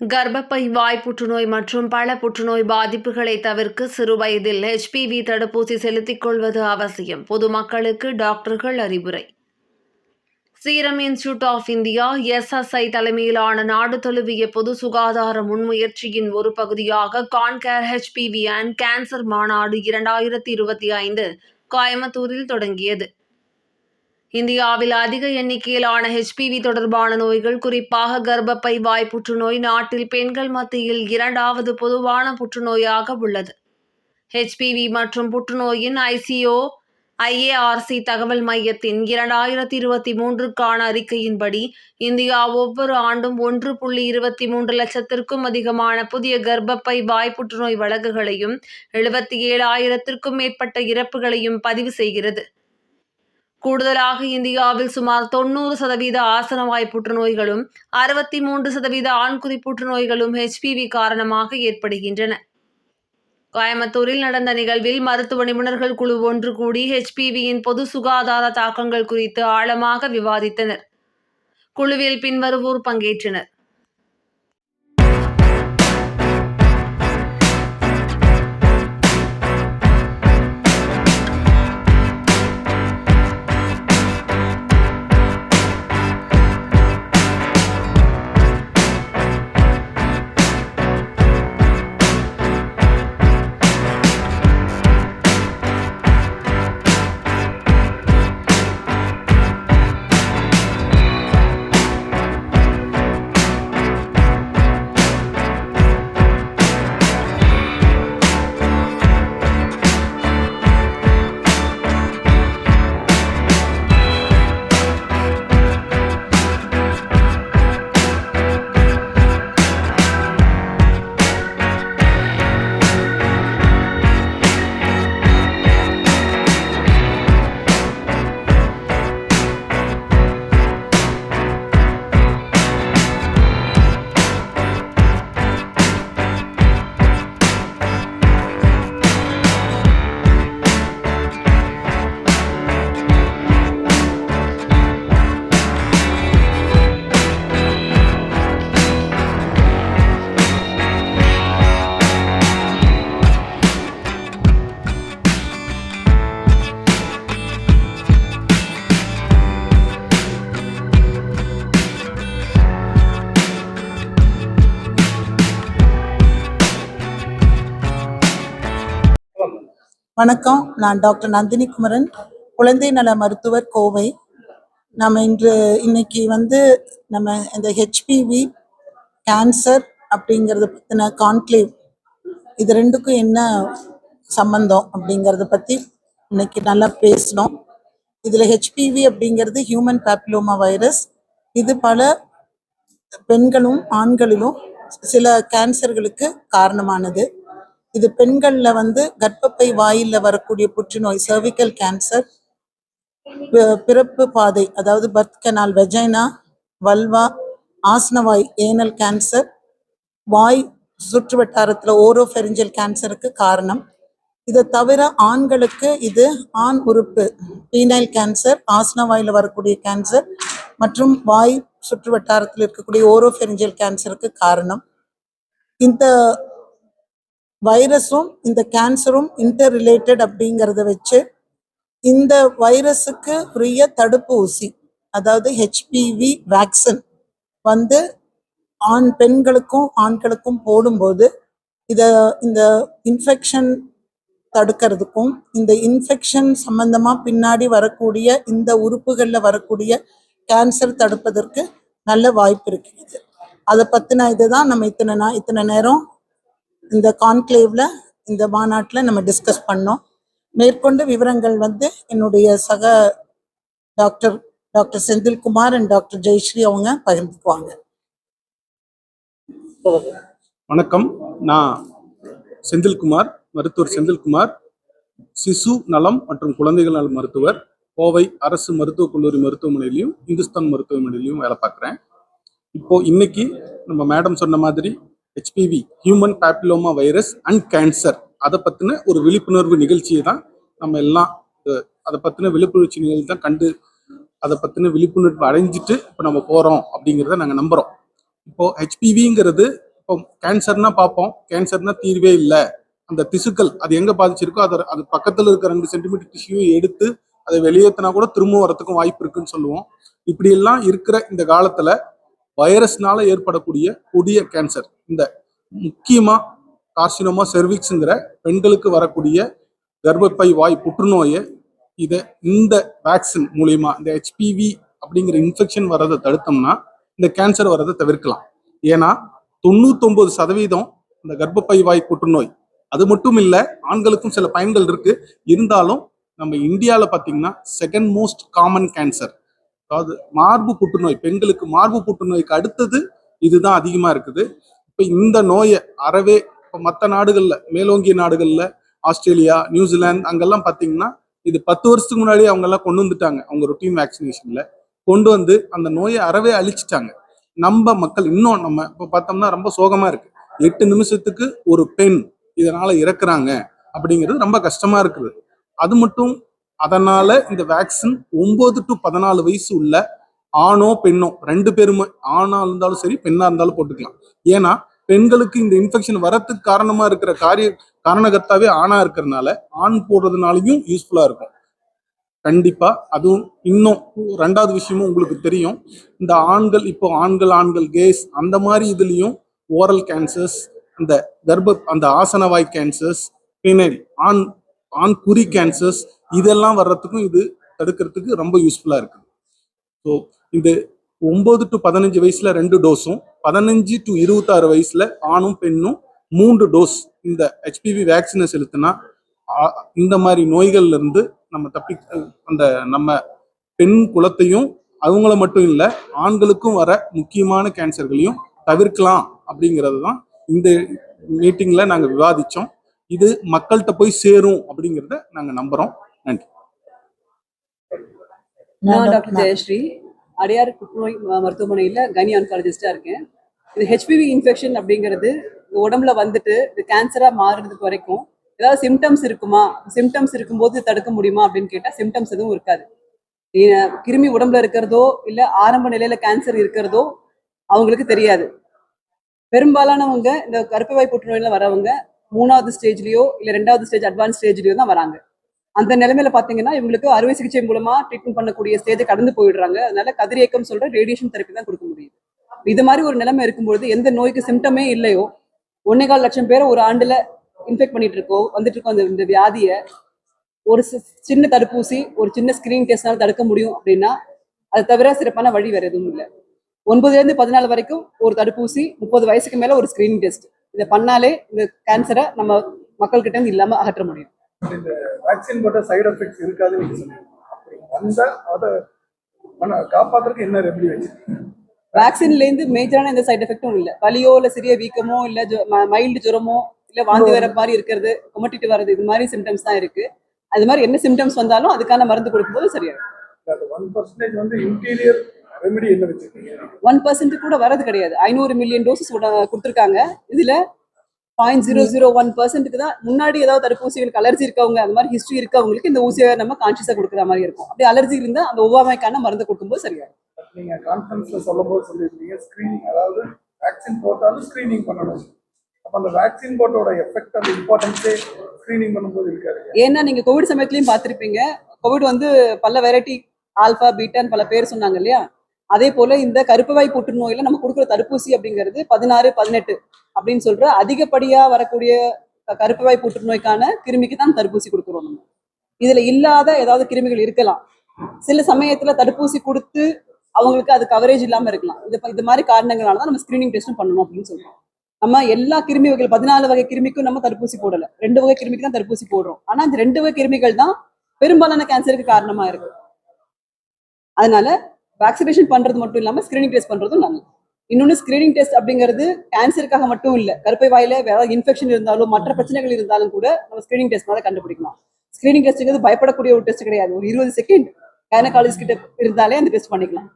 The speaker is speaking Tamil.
கர்ப்பப்பை வாய் புற்றுநோய் மற்றும் பல புற்றுநோய் பாதிப்புகளை தவிர்க்க சிறுவயதில் ஹெச்பிவி தடுப்பூசி செலுத்திக் கொள்வது அவசியம். பொதுமக்களுக்கு டாக்டர்கள் அறிவுரை. Serum institute of India SSI தலைமையிலான நாடு தழுவிய பொது சுகாதார முன்முயற்சியின் ஒரு பகுதியாக கான்கேர் ஹெச்பிவி அண்ட் கேன்சர் மாநாடு இரண்டாயிரத்தி இருபத்தி ஐந்து கோயம்புத்தூரில் தொடங்கியது. இந்தியாவில் அதிக எண்ணிக்கையிலான ஹெச்பிவி தொடர்பான நோய்கள் குறிப்பாக கர்ப்பப்பை வாய் புற்றுநோய் நாட்டில் பெண்கள் மத்தியில் இரண்டாவது பொதுவான புற்றுநோயாக உள்ளது. ஹெச்பிவி மற்றும் புற்றுநோயின் ஐசிஓ ஐஏஆர்சி தகவல் மையத்தின் இரண்டாயிரத்தி இருபத்தி மூன்றுக்கான அறிக்கையின்படி இந்தியா ஒவ்வொரு ஆண்டும் ஒன்று புள்ளி இருபத்தி மூன்று லட்சத்திற்கும் அதிகமான புதிய கர்ப்பப்பை வாய் புற்றுநோய் வழக்குகளையும் எழுபத்தி ஏழாயிரத்திற்கும் மேற்பட்ட இறப்புகளையும் பதிவு செய்கிறது. கூடுதலாக இந்தியாவில் சுமார் தொண்ணூறு சதவீத ஆசனவாய் புற்றுநோய்களும் அறுபத்தி மூன்று சதவீத ஆண்குறி புற்றுநோய்களும் ஹெச்பிவி காரணமாக ஏற்படுகின்றன. கோயம்புத்தூரில் நடந்த நிகழ்வில் மருத்துவ நிபுணர்கள் குழு ஒன்று கூடி ஹெச்பிவியின் பொது சுகாதார தாக்கங்கள் குறித்து ஆழமாக விவாதித்தனர். குழுவில் பின்வருவோர் பங்கேற்றனர். வணக்கம். நான் டாக்டர் நந்தினி குமரன் குழந்தை நல மருத்துவர் கோவை. நம்ம இன்று இன்னைக்கு வந்து நம்ம இந்த ஹெச்பிவி கேன்சர் அப்படிங்கிறத பற்றின கான்க்ளேவ் இது ரெண்டுக்கும் என்ன சம்பந்தம் அப்படிங்கிறத பற்றி இன்னைக்கு நல்லா பேசினோம் இதில் ஹெச்பிவி அப்படிங்கிறது ஹியூமன் பேப்லோமா வைரஸ் இது பல பெண்களும் ஆண்களிலும் சில கேன்சர்களுக்கு காரணமானது. இது பெண்களில் வந்து கர்ப்பப்பை வாயில வரக்கூடிய புற்றுநோய் சர்விக்கல் கேன்சர் பிறப்பு பாதை அதாவது பர்த் கனால் வெஜைனா வல்வா ஆஸ்னவாய் ஏனல் கேன்சர் வாய் சுற்று வட்டாரத்தில் ஓரோஃபெரிஞ்சல் கேன்சருக்கு காரணம். இதை தவிர ஆண்களுக்கு இது ஆண் உறுப்பு பீனைல் கேன்சர் ஆஸ்னவாயில் வரக்கூடிய கேன்சர் மற்றும் வாய் சுற்று வட்டாரத்தில் இருக்கக்கூடிய ஓரோஃபெரிஞ்சல் கேன்சருக்கு காரணம். இந்த வைரஸும் இந்த கேன்சரும் இன்டர் ரிலேட்டட் அப்படிங்கிறத வச்சு இந்த வைரஸுக்கு உரிய தடுப்பூசி அதாவது ஹெச்பிவி வேக்சின் வந்து ஆண் பெண்களுக்கும் ஆண்களுக்கும் போடும்போது இத இந்த இன்ஃபெக்ஷன் தடுக்கிறதுக்கும் இந்த இன்ஃபெக்ஷன் சம்பந்தமா பின்னாடி வரக்கூடிய இந்த உறுப்புகளில் வரக்கூடிய கேன்சர் தடுப்பதற்கு நல்ல வாய்ப்பு இருக்கிறது அதை பத்தின இதுதான் நம்ம இத்தனை நா இத்தனை நேரம் இந்த கான்க்ளேவ்ல இந்த மாநாட்டில் நம்ம டிஸ்கஸ் பண்ணோம். மேற்கொண்டு விவரங்கள் வந்து என்னுடைய சக doctor doctor Senthilkumar and doctor Jayashree அவங்க பகிர்ந்துக்குவாங்க. வணக்கம். நான் செந்தில்குமார் மருத்துவர் செந்தில்குமார். சிசு நலம் மற்றும் குழந்தைகள் நல மருத்துவர். கோவை அரசு மருத்துவக் கல்லூரி மருத்துவமனையிலையும் இந்துஸ்தான் மருத்துவமனையிலையும் வேலை பார்க்குறேன். இப்போ இன்னைக்கு நம்ம மேடம் சொன்ன மாதிரி HPV human papilloma virus and cancer அதை பற்றின ஒரு விழிப்புணர்வு நிகழ்ச்சியை தான் நம்ம எல்லாம் அதை பற்றின விழிப்புணர்ச்சி நிகழ்ச்சி தான் கண்டு அதை பற்றின விழிப்புணர்வு அடைஞ்சிட்டு இப்போ நம்ம போகிறோம் அப்படிங்கிறத நாங்கள் நம்புகிறோம் இப்போது ஹெச்பிவிங்கிறது இப்போ கேன்சர்னா பார்ப்போம் கேன்சர்னா தீர்வே இல்லை. அந்த திசுக்கள் அது எங்கே பாதிச்சிருக்கோ அதை அது பக்கத்தில் இருக்க ரெண்டு சென்டிமீட்டர் டிஷ்யூ எடுத்து அதை வெளியேற்றினா கூட திரும்ப வரத்துக்கும் வாய்ப்பு இருக்குன்னு சொல்லுவோம். இப்படியெல்லாம் இருக்கிற இந்த காலத்தில் வைரஸ்னால ஏற்படக்கூடிய கொடிய கேன்சர் இந்த முக்கியமா கார்சினோமா செர்விக்ஸுங்கிற பெண்களுக்கு வரக்கூடிய கர்ப்பப்பை வாய் புற்றுநோயை இதை இந்த வேக்சின் மூலியமா இந்த ஹெச்பிவி அப்படிங்கிற இன்ஃபெக்ஷன் வர்றதை தடுத்தோம்னா இந்த கேன்சர் வர்றதை தவிர்க்கலாம். ஏன்னா தொண்ணூத்தொன்பது சதவீதம் இந்த கர்ப்பப்பை வாய் புற்றுநோய். அது மட்டும் இல்லை ஆண்களுக்கும் சில பயன்கள் இருக்கு. இருந்தாலும் நம்ம இந்தியாவில் பார்த்தீங்கன்னா செகண்ட் மோஸ்ட் காமன் கேன்சர் அதாவது மார்பு புற்றுநோய் பெண்களுக்கு மார்பு புற்றுநோய்க்கு அடுத்தது இதுதான் அதிகமாக இருக்குது. இந்த நோயை அறவே இப்போ மற்ற நாடுகளில் மேலோங்கிய நாடுகளில் ஆஸ்திரேலியா நியூசிலாந்து அங்கெல்லாம் பார்த்தீங்கன்னா இது பத்து வருஷத்துக்கு முன்னாடி அவங்கெல்லாம் கொண்டு வந்துட்டாங்க அவங்க ரொட்டீன் வேக்சினேஷனில் கொண்டு வந்து அந்த நோயை அறவே அழிச்சிட்டாங்க. நம்ம மக்கள் இன்னும் நம்ம இப்போ பார்த்தோம்னா ரொம்ப சோகமாக இருக்குது எட்டு நிமிஷத்துக்கு ஒரு பெண் இதனால் இறக்குறாங்க அப்படிங்கிறது ரொம்ப கஷ்டமாக இருக்குது. அது மட்டும் அதனால் இந்த வேக்சின் ஒம்பது டு பதினாலு வயசு உள்ள ஆணோ பெண்ணோ ரெண்டு பேருமே ஆணா இருந்தாலும் சரி பெண்ணா இருந்தாலும் போட்டுக்கலாம். ஏன்னா பெண்களுக்கு இந்த இன்ஃபெக்ஷன் வரத்துக்கு காரணமா இருக்கிற காரிய காரணகர்த்தாவே ஆணா இருக்கிறதுனால ஆண் போடுறதுனாலையும் யூஸ்ஃபுல்லா இருக்கும். கண்டிப்பா அதுவும் இன்னும் ரெண்டாவது விஷயமும் உங்களுக்கு தெரியும். இந்த ஆண்கள் இப்போ ஆண்கள் ஆண்கள் கேஸ் அந்த மாதிரி இதுலயும் ஓரல் கேன்சர்ஸ் இந்த கர்ப்ப அந்த ஆசனவாய் கேன்சர்ஸ் பின்னாடி ஆண் ஆண் குறி கேன்சர்ஸ் இதெல்லாம் வர்றதுக்கும் இது தடுக்கிறதுக்கு ரொம்ப யூஸ்ஃபுல்லா இருக்குது ஸோ இது ஒம்பது டு பதினஞ்சு வயசுல ரெண்டு டோஸும் பதினஞ்சு டு இருபத்தாறு வயசுல ஆணும் பெண்ணும் மூன்று டோஸ் இந்த ஹெச்பிவி வேக்சினை செலுத்தினா இந்த மாதிரி நோய்கள்ல இருந்து நம்ம தப்பி அந்த நம்ம பெண் குலத்தையும் அவங்கள மட்டும் இல்லை ஆண்களுக்கும் வர முக்கியமான கேன்சர்களையும் தவிர்க்கலாம் அப்படிங்கிறது தான் இந்த மீட்டிங்கில் நாங்கள் விவாதித்தோம் இது மக்கள்கிட்ட போய் சேரும் அப்படிங்கிறத நாங்கள் நம்புகிறோம் நன்றி. நான் டாக்டர் ஜெயஸ்ரீ அடையார் புற்றுநோய் ம- கனி ஆன்காலஜிஸ்டாக இருக்கேன். இது ஹெச்பிவி இன்ஃபெக்ஷன் அப்படிங்கிறது உடம்புல வந்துட்டு இது கேன்சராக மாறுறதுக்கு வரைக்கும் ஏதாவது சிம்டம்ஸ் இருக்குமா? சிம்டம்ஸ் இருக்கும்போது தடுக்க முடியுமா அப்படின்னு கேட்டால் சிம்டம்ஸ் எதுவும் இருக்காது. கிருமி உடம்புல இருக்கிறதோ இல்லை ஆரம்ப நிலையில கேன்சர் இருக்கிறதோ அவங்களுக்கு தெரியாது. பெரும்பாலானவங்க இந்த கருப்பைவாய் புற்றுநோயில் வரவங்க மூணாவது ஸ்டேஜ்லேயோ இல்லை ரெண்டாவது ஸ்டேஜ் அட்வான்ஸ் ஸ்டேஜ்லேயோ தான் வராங்க. அந்த நிலைமையில பாத்தீங்கன்னா இவங்களுக்கு அறுவை சிகிச்சை மூலமா ட்ரீட்மெண்ட் பண்ணக்கூடிய ஸ்டேஜ் கடந்து போயிடுறாங்க. அதனால கதிரியக்கம் சொல்ற ரேடியேஷன் தெரப்பி தான் கொடுக்க முடியுது. இது மாதிரி ஒரு நிலைமை இருக்கும்போது எந்த நோய்க்கு சிம்டமே இல்லையோ ஒன்னே கால் லட்சம் பேரை ஒரு ஆண்டுல இன்ஃபெக்ட் பண்ணிட்டு இருக்கோ வந்துட்டு இருக்கோம் அந்த இந்த வியாதியை. ஒரு சி- சின்ன தடுப்பூசி ஒரு சின்ன ஸ்கிரீன் டெஸ்ட்னால தடுக்க முடியும் அப்படின்னா அது தவிர சிறப்பான வழி வேற எதுவும் இல்லை. ஒன்பதுல இருந்து பதினாலு வரைக்கும் ஒரு தடுப்பூசி முப்பது வயசுக்கு மேல ஒரு ஸ்கிரீனிங் டெஸ்ட் இதை பண்ணாலே இந்த கேன்சரை நம்ம மக்கள்கிட்ட இருந்து இல்லாம அகற்ற முடியும். இந்த வேக்சின் போட்ட சைடு எஃபெக்ட்ஸ் இருக்காதுன்னு நீங்க சொன்னீங்க. அப்படி வந்தா அதை காப்பாத்துறதுக்கு என்ன ரெமெடி வச்சிருக்கீங்க? வேக்சின்ல இருந்து மேஜரான எந்த சைடு எஃபெக்டும் இல்ல. வலியோ இல்ல சிறிய வீக்கமோ இல்ல மைல்டு ஜுரமோ இல்ல வாந்தி வர மாதிரி இருக்கிறது கொமட்டிட்டு வர்றது இது மாதிரி சிம்டம்ஸ் தான் இருக்கு. அது மாதிரி என்ன சிம்டம்ஸ் வந்தாலும் அதுக்கான மருந்து கொடுக்கும்போது வச்சிருக்கீங்க? ஒன் பர்சன்ட் கூட வரது கிடையாது. ஐநூறு மில்லியன் டோசஸ் கொடுத்துருக்காங்க. இதுல பாயிண்ட் ஜீரோ ஜீரோ ஒன் பர்சன்ட்டுக்கு தான் முன்னாடி ஏதாவது தடுப்பூசிகளுக்கு அலர்ஜி இருக்கவங்க அந்த மாதிரி ஹிஸ்டரி இருக்கவங்களுக்கு இந்த ஊசியை நம்ம கான்சியஸா கொடுக்குற மாதிரி இருக்கும். அப்படி அலர்ஜி இருந்தா அந்த ஒவ்வாமைக்கான மருந்து கொடுக்கும்போது சரியாயிடும். நீங்க கான்ஃபரன்ஸ்ல சொல்லும் போது சொல்லியிருந்தீங்க ஸ்கிரீனிங் அதாவது வேக்சின் போட்டாலும் ஸ்கிரீனிங் பண்ணணும். அப்ப அந்த வேக்சின் போட்டோட எஃபெக்ட் அந்த இம்பார்ட்டன்ஸே ஸ்கிரீனிங் பண்ணும்போது இருக்காது. ஏன்னா நீங்க கோவிட் சமயத்திலயும் பார்த்திருப்பீங்க கோவிட் வந்து பல வெரைட்டி ஆல்பா பீட்டான்னு பல பேர் சொன்னாங்க இல்லையா? அதே போல இந்த கருப்பவாய் புற்றுநோயில நம்ம கொடுக்குற தடுப்பூசி அப்படிங்கிறது பதினாறு பதினெட்டு அப்படின்னு சொல்ற அதிகப்படியா வரக்கூடிய கருப்பவாய் புற்றுநோய்க்கான கிருமிக்கு தான் தடுப்பூசி கொடுக்குறோம் நம்ம. இதுல இல்லாத ஏதாவது கிருமிகள் இருக்கலாம். சில சமயத்துல தடுப்பூசி கொடுத்து அவங்களுக்கு அது கவரேஜ் இல்லாம இருக்கலாம். இது இது மாதிரி காரணங்களால தான் நம்ம ஸ்கிரீனிங் டெஸ்ட்டும் பண்ணணும் அப்படின்னு சொல்றோம். நம்ம எல்லா கிருமி வகைகள் பதினாலு வகை கிருமிக்கும் நம்ம தடுப்பூசி போடல. ரெண்டு வகை கிருமிக்கு தான் தடுப்பூசி போடுறோம். ஆனா இந்த ரெண்டு வகை கிருமிகள் தான் பெரும்பாலான கேன்சருக்கு காரணமா இருக்கு. அதனால வேக்சினேஷன் பண்றது மட்டும் இல்லாம ஸ்கிரீனிங் டெஸ்ட் பண்றதும் நல்லது. இன்னொன்னு ஸ்கிரீனிங் டெஸ்ட் அப்படிங்கிறது கேன்சருக்காக மட்டும் இல்ல கருப்பை வாயில வேற இன்ஃபெக்ஷன் இருந்தாலும் மற்ற பிரச்சனைகள் இருந்தாலும் கூட நம்ம ஸ்கிரீனிங் டெஸ்ட்னால கண்டுபிடிக்கலாம். ஸ்கிரீனிங் டெஸ்ட்ங்கிறது பயப்படக்கூடிய ஒரு டெஸ்ட் கிடையாது. ஒரு இருபது செகண்ட் கைனகாலஜிஸ்ட் கிட்ட இருந்தாலே அந்த டெஸ்ட் பண்ணிக்கலாம்.